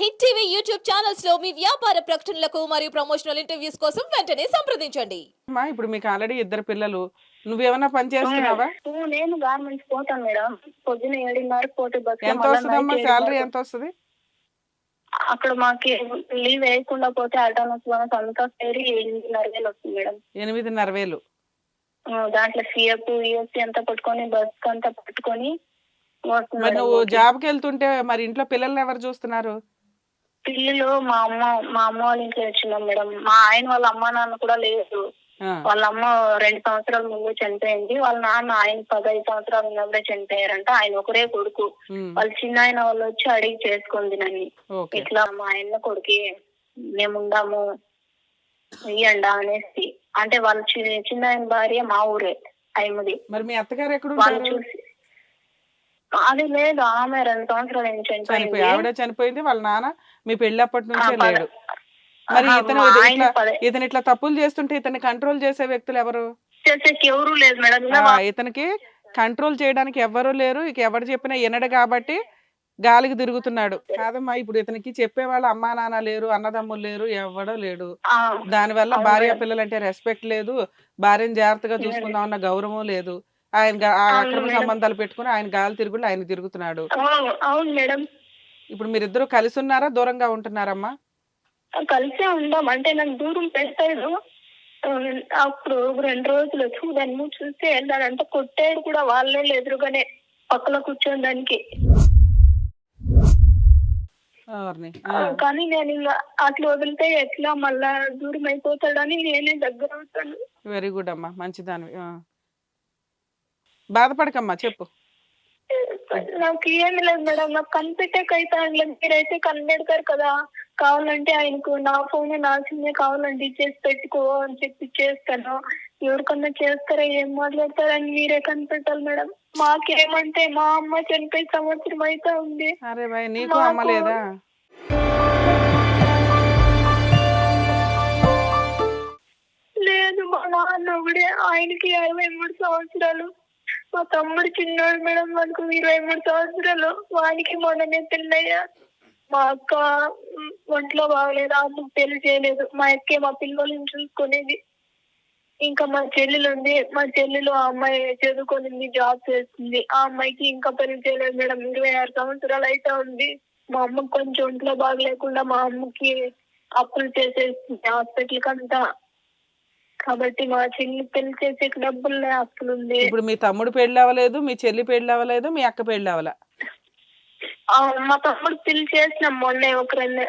Hit TV YouTube ఛానల్స్లో మీ వ్యాపార ప్రకటనలకు మరియు ప్రమోషనల్ ఇంటర్వ్యూస్ కోసం వెంటనే సంప్రదించండి. అమ్మా ఇప్పుడు మీకు ఆల్రెడీ ఇద్దరు పిల్లలు. నువ్వేమన్నా పని చేస్తున్నావా? నేను గార్మెంట్స్ పోతాను మేడం. పొద్దున ఏడున్నరకు పోతే బస్ ఎంత వస్తుందమ్మా శాలరీ ఎంత వస్తుంది? అక్కడ మాకి లీవ్ వేయకుండా పోతే అటోనస్ బోనస్ అంతా సేరి ఎనిమిదిన్నర వేలు వస్తుంది మేడం. ఎనిమిదిన్నర వేలు. దాంట్లో సిఎఫ్ యూఎస్సీ అంతా పట్టుకొని బస్ అంతా పట్టుకొని వస్తుంది మరి నువ్వు. జాబ్కి వెళ్తుంటే మరి ఇంట్లో పిల్లల్ని ఎవరు చూస్తున్నారు? పిల్లలు మా అమ్మ మా అమ్మ వాళ్ళ ఇంట్లో వచ్చినాం మేడం. మా ఆయన వాళ్ళ అమ్మ నాన్న కూడా లేదు వాళ్ళ అమ్మ రెండు సంవత్సరాల ముందు చనిపోయింది. వాళ్ళ నాన్న ఆయన పదహైదు సంవత్సరాలు ఉన్నప్పుడే చనిపోయారంట. ఆయన ఒకరే కొడుకు. వాళ్ళ చిన్న ఆయన వాళ్ళు వచ్చి అడిగి చేసుకుంది నన్ను. ఇట్లా మా ఆయన కొడుకి మేము ఉండాము ఇయ్యండా అనేసి. అంటే వాళ్ళ చిన్న ఆయన భార్య మా ఊరే ఆయమది మరి మీ అత్తగారు ఎక్కడ వాళ్ళు చూసి అది లేదు ఆమె రెండు సంవత్సరాల నుంచి చనిపోయి ఆవిడ చనిపోయింది వాళ్ళ నాన్న మీ పెళ్ళి అప్పటి ఆ, నుంచే లేడు. మరి ఇతను మా ఇది ఆయన ఇట్లా పద- ఇతను ఇట్లా తప్పులు చేస్తుంటే ఇతన్ని కంట్రోల్ చేసే వ్యక్తులు ఎవరు? చేసేకి ఎవరు లేదు మేడం. ఇలా ఆ, వా- ఇతనికి కంట్రోల్ చేయడానికి ఎవ్వరూ లేరు. ఇక ఎవరు చెప్పినా వినడు కాబట్టి గాలికి తిరుగుతున్నాడు. కాదమ్మా ఇప్పుడు ఇతనికి చెప్పేవాళ్ళు అమ్మా నాన్న లేరు అన్నదమ్ములు లేరు ఎవడో లేడు. ఆ, దానివల్ల అవును భార్య మేడం. పిల్లలంటే రెస్పెక్ట్ లేదు. భార్యను జాగ్రత్తగా చూసుకుందాం అన్న గౌరవం లేదు. ఆయన అక్రమ. సంబంధాలు పెట్టుకుని ఆయన గాలి తిరుగుడు ఆయన తిరుగుతున్నాడు. అవును మేడం. ఇప్పుడు మీరిద్దరు కలిసి ఉన్నారా? దూరంగా ఉంటున్నారమ్మా? కలిసే ఉందాం. అంటే నాకు దూరం పెట్టాడు ఆ, అప్పుడు రెండు రోజులు చూడను చూస్తే వెళ్ళాడంటే కొట్టాడు కూడా వాళ్ళే ఎదురుగానే పక్కన కూర్చొని దానికి. కానీ నేను అట్లా వదిలితే ఎట్లా మళ్ళా దూరం అయిపోతాడని నేనే దగ్గర అవుతాను వెరీ గుడ్ అమ్మా. మంచిదానివి. ఆ. బాధపడకమ్మా చెప్పు. నాకు ఏమి లేదు మేడం నాకు కనిపెట్టాక అయితే ఆయన మీరైతే కనిపెడతారు కదా కావాలంటే ఆయనకు నా ఫోన్ నా సిమ్మే కావాలంటే ఇచ్చేసి పెట్టుకో అని చెప్పి చేస్తాను. ఎవరికన్నా చేస్తారా ఏం మాట్లాడతారని మీరే కనిపెట్టాలి మేడం. మాకేమంటే మా అమ్మ చనిపోయి సంవత్సరం అయితే ఉంది. అరే బాయ్ నీకు మాకు- అమ్మ లేదా? లేదు మా నాన్న ఒకడే ఆయనకి ఇరవై మూడు సంవత్సరాలు. మా తమ్ముడు చిన్నోడు మేడం మనకు ఇరవై మూడు సంవత్సరాలు. వానికి మొన్ననే పెళ్ళయ్యా. మా అక్క ఒంట్లో బాగలేదు అమ్మకు పెళ్ళి చేయలేదు. మా అక్కే మా పిల్లల్ని చూసుకునేది. ఇంకా మా చెల్లెలు ఉంది. మా చెల్లెలు ఆ అమ్మాయి చదువుకునింది జాబ్ చేస్తుంది. ఆ అమ్మాయికి ఇంకా పెళ్ళి చేయలేదు మేడం. ఇరవై ఆరు సంవత్సరాలు అయితే ఉంది. మా అమ్మకి కొంచెం ఒంట్లో బాగలేకుండా మా అమ్మకి అప్పులు చేసేస్తుంది హాస్పిటల్ కంతా కాబట్టి మా చెల్లి పెళ్ళి చేసే డబ్బులు అప్పులు ఉంది. ఇప్పుడు మీ తమ్ముడు పెళ్ళి అవ్వలేదు మీ చెల్లి పెళ్ళి అవ్వలేదు మీ అక్క పెళ్ళి అవ్వలే? మా తమ్ముడు పెళ్ళి చేసినాం మొన్నే ఒక రెండు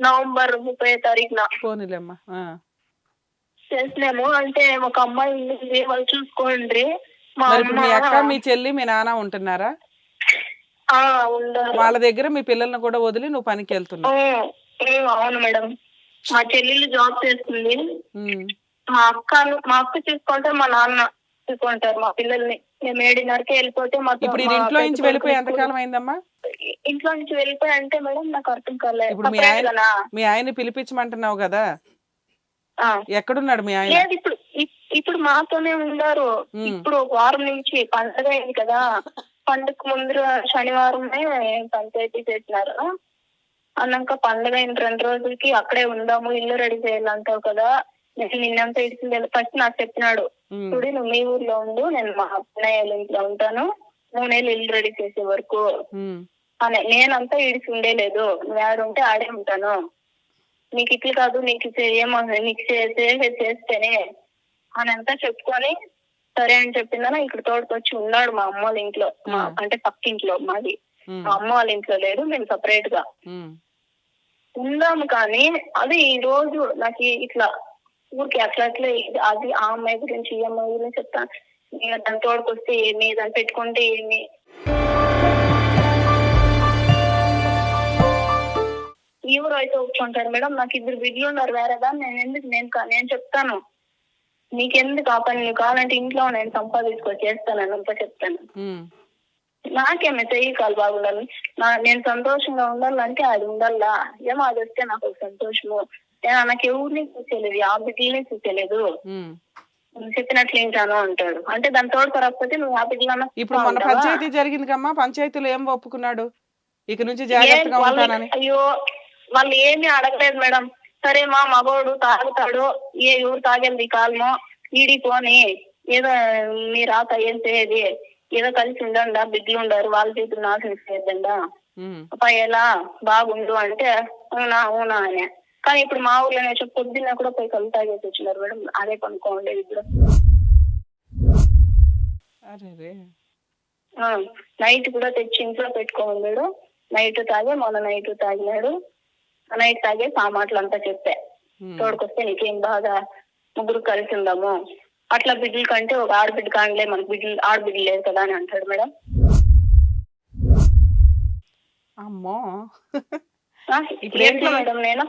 నవంబర్ ముప్పై తారీఖున. పోనీలేమ్మా. చేసినాము అంటే ఒక అమ్మాయి ఉంది వాళ్ళు చూసుకోండి. మా మీ అక్క మీ చెల్లి మీ నాన్న ఉంటున్నారా? వాళ్ళ దగ్గర మీ పిల్లల్ని కూడా వదిలి నువ్వు పనికి వెళ్తున్నావు? అవును మేడం. మా చెల్లెలు జాబ్ చేస్తుంది. మా అక్క మా అక్క చూసుకుంటే మా నాన్న చూసుకుంటారు మా పిల్లల్ని. మేము ఏడున్నరకే వెళ్ళిపోతే మా ఇప్పుడు ఇంట్లో నుంచి వెళ్ళిపోయి ఎంతకాలం అయిందమ్మా? ఇంట్లో నుంచి వెళ్ళిపోయి అంటే మేడం నాకు అర్థం కాలేదు. ఇప్పుడు మీ ఆయన- గానా? మీ ఆయన్ని పిలిపించమంటున్నావు కదా. ఎక్కడున్నాడు మీ ఆయన? లేదు ఇప్పుడు ఇప్- ఇప్పుడు మాతోనే ఉన్నారు. ఇప్పుడు ఒక వారం నుంచి పండగ అయింది కదా. పండుగ ముందు శనివారమే పంచాయతీ చేసినారు అన్నాక పండగ అయిన రెండు రోజులకి అక్కడే ఉందాము ఇల్లు రెడీ చేయాలంటావు కదా. నిన్నంతా ఇడిచింది ఫస్ట్ నాకు చెప్పినాడు. చూడు నువ్వు మీ ఊర్లో ఉండు నేను మా అన్నయ్య వాళ్ళ ఇంట్లో ఉంటాను మూడు నెలలు ఇల్లు రెడీ చేసే వరకు. అని నేనంతా ఇడిచి ఉండేలేదు నువ్వు ఆడ ఉంటే ఆడే ఉంటాను నీకు ఇట్లు కాదు నీకు చే- ఏమో నీకు చేస్తేనే అని అంతా చెప్పుకొని సరే అని చెప్పిందన ఇక్కడ తోడుకొచ్చి ఉన్నాడు మా అమ్మ వాళ్ళ ఇంట్లో. అంటే పక్కింట్లో మాది. మా అమ్మ వాళ్ళ ఇంట్లో లేదు మేము సపరేట్గా. ఉందాము కానీ అది ఈ రోజు నాకు ఇట్లా ఊరికి అట్లా అది ఆ అమ్మాయి గురించి ఈ అమ్మాయి గురించి చెప్తాను నేను దాని తోడుకొస్తే ఏమి దాన్ని పెట్టుకుంటే ఏమి. ఎవరు అయితే ఒప్పుకుంటారు మేడం నాకు ఇద్దరు బిడ్డలు ఉన్నారు వేరేదా నేను ఎందుకు నేను నేను చెప్తాను. నీకెందుకు ఆ పని నువ్వు కావాలంటే ఇంట్లో నేను సంపాదించుకొని చేస్తాను అని అంతా చెప్తాను. నాకేమే చెయ్యి కాలు బాగుండాలి నా నేను సంతోషంగా ఉండాలంటే అది ఉండాలా? ఏమో అది వస్తే నాకు ఒక సంతోషము. నాకు ఎవరిని చూసేలేదు ఆ బిడ్డలనే చూసేలేదు చెప్పినట్లు ఏంటాను అంటాడు. అంటే దాని తోడు పరకపోతే నువ్వు ఆ బిడ్డలన్నా ఇప్పుడు మన పంచాయతీ జరిగింది కమ్మా పంచాయతీలో ఏం ఒప్పుకున్నాడు? ఇక నుంచి జాగ్రత్తగా ఉంటానని. అయ్యో వాళ్ళు ఏమీ అడగలేదు మేడం. సరే మా మగోడు తాగుతాడు ఏ ఎవరు తాగేది కాలమో ఈడి పోని. ఏదో మీ రాత ఏం చేయది? ఏదో కలిసి ఉండండా బిడ్డలు ఉండారు వాళ్ళ చేతులు నాశనం చేయద్దండా ఉమ్. ఎలా? బాగుండు అంటే అవునా అవునా అని. కానీ ఇప్పుడు మా ఊర్లో వచ్చి పొద్దున్న కూడా పోయి కళ్ళు తాగేసి వచ్చినారు మేడం. అదే కొనుక్కోండి ఇప్పుడు నైట్ కూడా తెచ్చి ఇంట్లో పెట్టుకోమన్నాడు నైట్ తాగే మొన్న నైట్ తాగినాడు. నైట్ తాగే ఆ మాటలు అంతా చెప్పా. తోడుకొస్తే నీకేం బాగా ముగ్గురు కలిసి ఉందాము. అట్లా బిడ్డల కంటే ఒక ఆడబిడ్డ కానిలే మనకు బిడ్డలు ఆడబిడ్డ లేదు కదా అని అంటాడు మేడం. అమ్మో. ఇప్పుడు ఏంటి?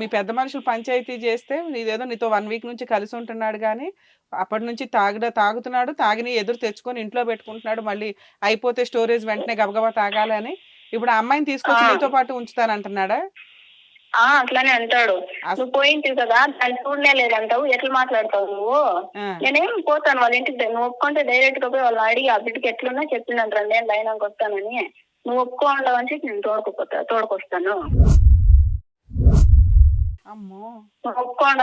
మీ పెద్ద మనుషులు పంచాయతీ చేస్తే నీదేదో నీతో వన్ వీక్ నుంచి కలిసి ఉంటున్నాడు కానీ అప్పటి నుంచి తాగడ తాగుతున్నాడు తాగిని ఎదురు తెచ్చుకొని ఇంట్లో పెట్టుకుంటున్నాడు మళ్ళీ అయిపోతే స్టోరేజ్ వెంటనే గబగబా తాగాలని ఇప్పుడు ఆ అమ్మాయిని తీసుకొచ్చి. నీతో పాటు ఉంచుతానంటున్నాడా? ఆ అట్లానే అంటాడు. నువ్వు పోయింటివి కదా దాన్ని చూడనే లేదంటావు ఎట్లా మాట్లాడతావు నువ్వు? నేనేం పోతాను వాళ్ళ ఇంటికి నువ్వు ఒప్పుకుంటే డైరెక్ట్గా పోయి వాళ్ళని అడిగి ఆ బిడ్డకి ఎట్లున్నా చెప్పినాను రండి నేను లైనాకి వస్తానని. నువ్వు ఒప్పుకో ఉండవు అని చెప్పి నేను తోడుకుపోతా తోడుకొస్తాను.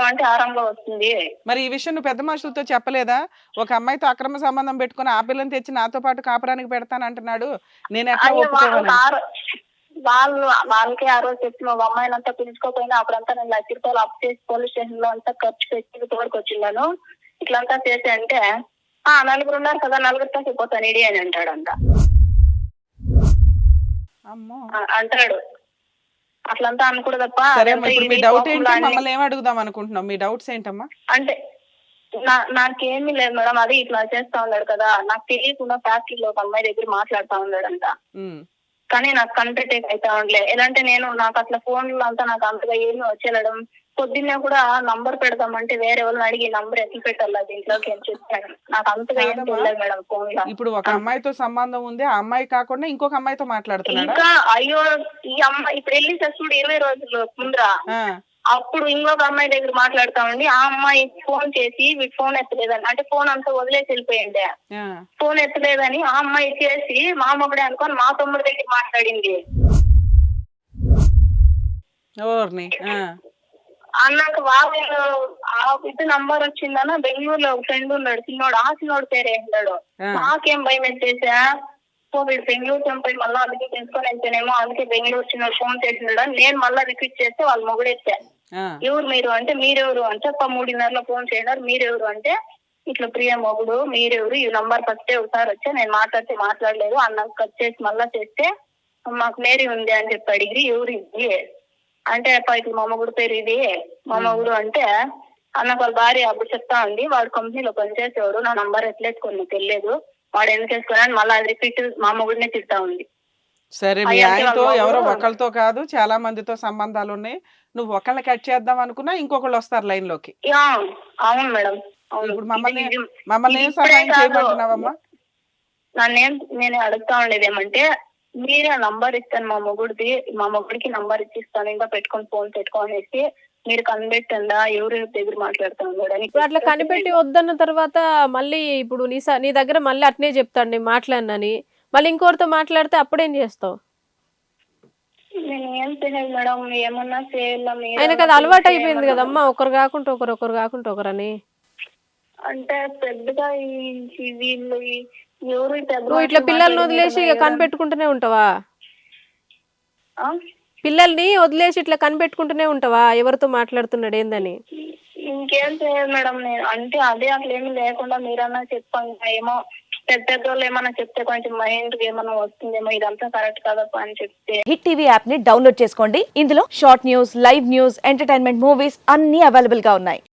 అంటే ఆరంలో వస్తుంది. మరి ఈ విషయం నువ్వు పెద్ద మనుషులతో చెప్పలేదా? ఒక అమ్మాయితో అక్రమ సంబంధం పెట్టుకొని ఆ పిల్లని తెచ్చి నాతో పాటు కాపురానికి పెడతానంటున్నాడు నేను ఎట్లా ఒప్పుకోవాలి? వాళ్ళు వాళ్ళకి ఆ రోజు చెప్పిన ఒక అమ్మాయిని అంతా పిలుచుకోపోయినా అప్పుడంతా నేను లక్ష రూపాయలు అప్పు చేసి పోలీస్ స్టేషన్లో అంతా ఖర్చు పెట్టి తోడుకొచ్చిన్నాను ఇట్లంతా చేసి అంటే ఆ నలుగురు ఉన్నారు కదా నలుగురితో చెప్పిపోతాను ఇడి అని అంటాడంట. అమ్మో. ఆ, అంటాడు. అట్లంతా సరే అదంతా ఇప్పుడు మీ డౌట్ ఏంటి మమ్మల్ని ఏం అడుగుదాం అనుకుంటున్నాం మీ డౌట్స్ ఏంటమ్మా? అంటే నా నాకేమీ లేదు మేడం అది ఇట్లా చేస్తా ఉన్నాడు కదా. నాకు తెలియకుండా ఫ్యాక్టరీలో ఒక అమ్మాయి దగ్గర మాట్లాడుతా ఉన్నాడంట. కానీ నాకు కన్ఫ్యూట్ అయితే ఉండలే ఎలా అంటే నేను నాకు అట్లా ఫోన్ అంతా నాకు అంతగా ఏమీ వచ్చేయడం పొద్దున్నే కూడా నంబర్ పెడదామంటే వేరే వాళ్ళని అడిగి నంబర్ ఎట్లా పెట్టాలి దీంట్లోకి అని చెప్పాను నాకు అంతగా ఏం. తెలియదు మేడం ఫోన్లో. ఇప్పుడు ఒక అమ్మాయితో సంబంధం ఉంది ఆ అమ్మాయి కాకుండా ఇంకొక అమ్మాయితో మాట్లాడుతున్నాడా? ఇంకా అయ్యో ఈ అమ్మాయి ఇప్పుడు వెళ్ళి చూడు ఇరవై రోజులు ముందర. అప్పుడు ఇంకొక అమ్మాయి దగ్గర మాట్లాడుతా ఉండి ఆ అమ్మాయి ఫోన్ చేసి వీటి ఫోన్ ఎత్తలేదని అంటే ఫోన్ అంతా వదిలేసి వెళ్ళిపోయింది. ఫోన్ ఎత్తలేదని ఆ అమ్మాయి చేసి మా మొగుడే అనుకొని మా తమ్ముడి దగ్గర మాట్లాడింది. ఓర్ని అన్నాక వాళ్ళు ఆ ఇది నంబర్ వచ్చిందన్న బెంగళూరులో ఒక ఫ్రెండ్ ఉన్నాడు చిన్నోడు ఆ చిన్నోడు పేరే ఉన్నాడు. నాకేం భయం ఎత్తేసా సో వీడు బెంగళూరు చంపి మళ్ళీ అందుకే తెలుసుకొని వెళ్తేనేమో అందుకే బెంగళూరు చిన్నోడు ఫోన్ చేసినాడు అని నేను మళ్ళీ రిపీట్ చేస్తే వాళ్ళు మొగుడెత్తా ఆ, ఎవరు మీరు అంటే మీరెవరు అంటే "అప్ప మూడున్నరలో ఫోన్ చేయడారు మీరెవరు అంటే ఇట్లా ప్రియ మొగుడు మీరెవరు ఈ నంబర్ ఫస్ట్ ఒకసారి వచ్చా నేను మాట్లాడితే మాట్లాడలేదు అన్నకు కట్ చేసి మళ్ళా చేస్తే మాకు మేరీ ఉంది అని చెప్పి అడిగి ఎవరు ఇది? అంటే అప్ప ఇట్లా మా మొగుడు పేరు ఇది. మా మొగుడు అంటే అన్నకు వాళ్ళ భార్య అప్పుడు చెప్తా ఉంది వాడు కంపెనీలో పనిచేసేవాడు నా నంబర్ ఎట్లేసుకొని తెలియదు వాడు ఎందుకు వేసుకున్నాను మళ్ళీ అది రిపీట్ మా మొగుడినే తిడతా ఉంది. సరే మీ ఆయనతో ఎవరో ఒకళ్ళతో కాదు చాలా మందితో సంబంధాలు ఉన్నాయి. నువ్వు ఒకళ్ళని కట్ చేద్దాం అనుకున్నా ఇంకొకళ్ళు వస్తారు లైన్లోకి. అవును మేడం. ఇప్పుడు మమ్మల్ని మమ్మల్ని ఏం సహాయం కాదు. చేయమంటున్నావమ్మా? నన్నేం నేను అడుగుతా ఉండేది ఏమంటే మీరే ఆ నంబర్ ఇస్తాను మా మొగుడిది మా మొగుడికి నంబర్ ఇచ్చిస్తాను ఇంకా పెట్టుకొని ఫోన్ పెట్టుకోనేసి మీరు కనిపెట్టండా ఎవరు దగ్గర మాట్లాడుతా ఇప్పుడు అట్లా కనిపెట్టి వద్దన్న తర్వాత మళ్ళీ ఇప్పుడు నీ నీ దగ్గర మళ్ళీ అట్నే చెప్తాడు నేను మాట్లాడినని. మళ్ళీ ఇంకోరితో మాట్లాడితే అప్పుడేం చేస్తావు? నేను ఏం తెలియదు మేడం ఏమన్నా చేయాలా మీరు ఆయనకు అది అలవాటు అయిపోయింది కదమ్మా ఒకరు కాకుండా ఒకరు ఒకరు కాకుండా ఒకరని. అంటే పెద్దగా ఈ- వీళ్ళు ఎవరు నువ్వు ఇట్లా పిల్లల్ని వదిలేసి ఇక. కనిపెట్టుకుంటూనే ఉంటావా? ఆ? పిల్లల్ని వదిలేసి ఇట్లా కనిపెట్టుకుంటూనే ఉంటావా? ఎవరితో మాట్లాడుతున్నాడు ఏందని? ఇంకేం చేయదు మేడం నేను అంటే అదే అట్లా ఏమీ లేకుండా మీరన్నా చెప్పండి. ఏమో పెద్ద పెద్ద వాళ్ళు ఏమన్నా చెప్తే కొంచెం మైండ్ ఏమన్నా వస్తుందేమో ఇదంతా కరెక్ట్ కదప్ప అని చెప్తే. హిట్ టీవీ యాప్ని డౌన్లోడ్ చేసుకోండి. ఇందులో short news live news entertainment movies అన్ని అవైలబుల్గా ఉన్నాయి.